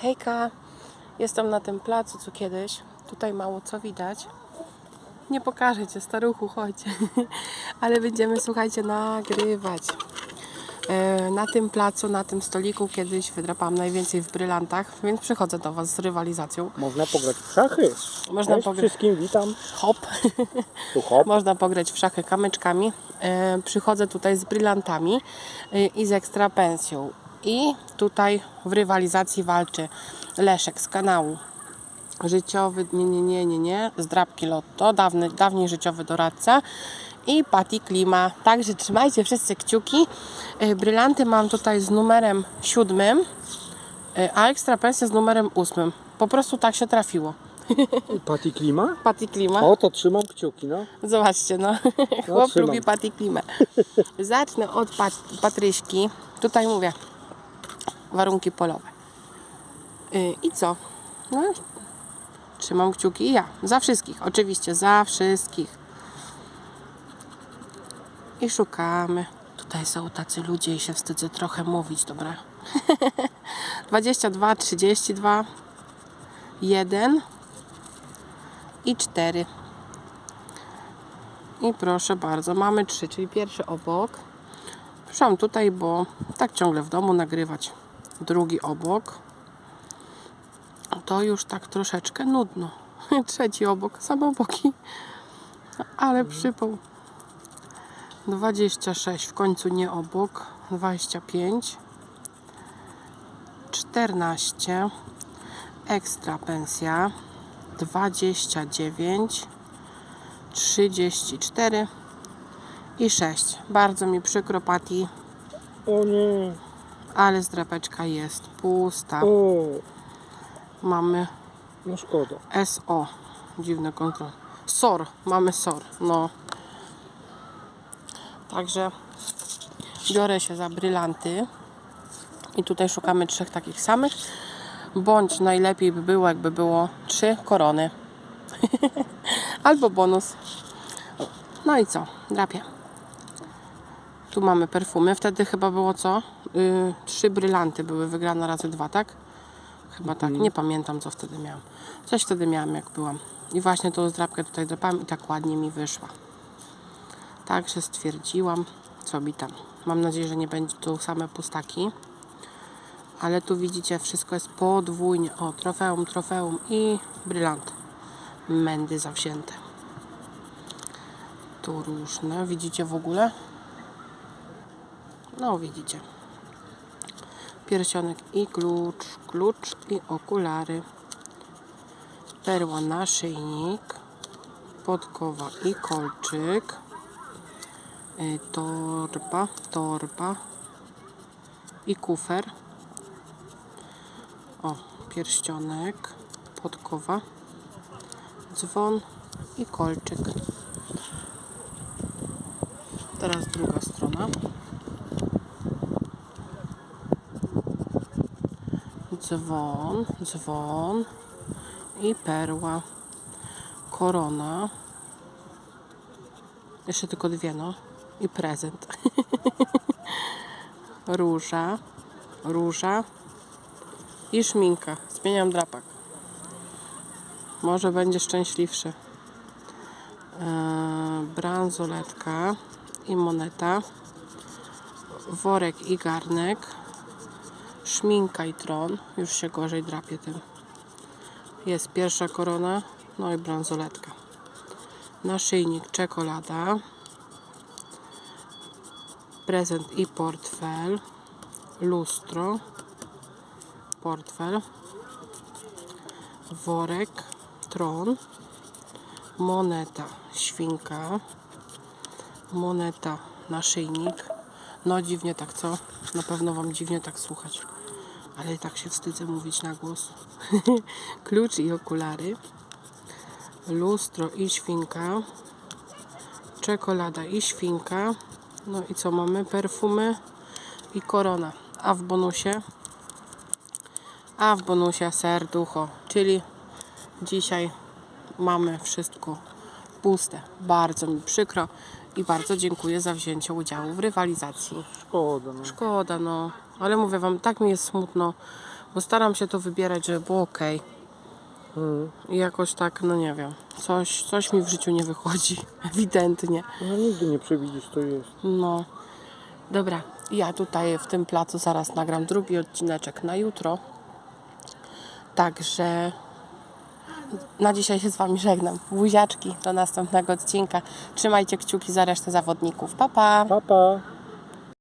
Hejka, jestem na tym placu co kiedyś. Tutaj mało co widać. Nie pokażę cię, staruchu, chodź. Ale będziemy, słuchajcie, nagrywać. E, Na tym placu, na tym stoliku kiedyś wydrapałam najwięcej w brylantach, więc przychodzę do Was z rywalizacją. Można pograć w szachy. Można Cześć pograć- wszystkim, witam. Hop! Tu hop. Można pograć w szachy kamyczkami. E, przychodzę tutaj z brylantami e, i z ekstra pensją. I tutaj w rywalizacji walczy Leszek z kanału życiowy, nie, nie, nie, nie, nie, z drapki Lotto, dawny, dawniej życiowy doradca i Patty Klima. Także trzymajcie wszyscy kciuki. E, Brylanty mam tutaj z numerem siódmym, e, a ekstra pensja z numerem ósmym. Po prostu tak się trafiło. I Patty Klima? Patty Klima. O, to trzymam kciuki, no. Zobaczcie, no. Chłop trzymam. lubi Patty Klimę. Zacznę od pat Patryśki. Tutaj mówię warunki polowe. Yy, I co? No, trzymam kciuki ja. Za wszystkich, oczywiście, za wszystkich. I szukamy. Tutaj są tacy ludzie i się wstydzę trochę mówić, dobra. 22, 32, 1 i 4. I proszę bardzo, mamy trzy, czyli pierwszy obok. Przyszłam tutaj, bo tak ciągle w domu nagrywać. Drugi obok. To już tak troszeczkę nudno. Trzeci obok, same boki. Ale przypał. 26, w końcu nie obok. 25. 14. Ekstra pensja. 29. 34 i 6. Bardzo mi przykro, Patty, O nie. Ale zdrapeczka jest pusta. O, Mamy no szkoda. SO. Dziwny kontrol. SOR. Mamy SOR. No. Także biorę się za brylanty. I tutaj szukamy trzech takich samych. Bądź najlepiej by było, jakby było trzy korony. Albo bonus. No i co? Drapię. Tu mamy perfumy. Wtedy chyba było co? Yy, trzy brylanty były wygrane razy dwa, tak? Chyba tak. Nie pamiętam, co wtedy miałam. Coś wtedy miałam, jak byłam. I właśnie tą zdrapkę tutaj drapałam i tak ładnie mi wyszła. Także stwierdziłam, co mi tam. Mam nadzieję, że nie będzie tu same pustaki. Ale tu widzicie, wszystko jest podwójnie. O, trofeum, trofeum i brylant. Mędy zawzięte. Tu różne. Widzicie w ogóle? No, widzicie. Pierścionek i klucz, klucz i okulary. Perła naszyjnik. Podkowa i kolczyk. Y, Torba, torba i kufer. O, pierścionek, podkowa, dzwon i kolczyk. Teraz druga strona. Dzwon, dzwon i perła. Korona. Jeszcze tylko dwie, no. I prezent. Róża, róża i szminka. Zmieniam drapak. Może będzie szczęśliwszy. Eee, bransoletka i moneta. Worek i garnek. Szminka i tron. Już się gorzej drapie tym. Jest pierwsza korona. No i bransoletka. Naszyjnik czekolada. Prezent i portfel. Lustro. Portfel. Worek. Tron. Moneta. Świnka. Moneta. Naszyjnik. No dziwnie tak, co? Na pewno Wam dziwnie tak słuchać. Ale tak się wstydzę mówić na głos. Klucz i okulary. Lustro i świnka. Czekolada i świnka. No i co mamy? Perfumy i korona. A w bonusie? A w bonusie serducho. Czyli dzisiaj mamy wszystko puste. Bardzo mi przykro i bardzo dziękuję za wzięcie udziału w rywalizacji. Szkoda, no. Szkoda, no. Ale mówię wam, tak mi jest smutno, Bo staram się to wybierać, żeby było ok. Mm. I jakoś tak, no nie wiem, coś, coś mi w życiu nie wychodzi, ewidentnie. No nigdy nie przewidzisz, to jest. No, dobra, ja tutaj w tym placu zaraz nagram drugi odcineczek na jutro. Także na dzisiaj się z Wami żegnam. Buziaczki, do następnego odcinka. Trzymajcie kciuki za resztę zawodników. Pa, pa! Pa, pa.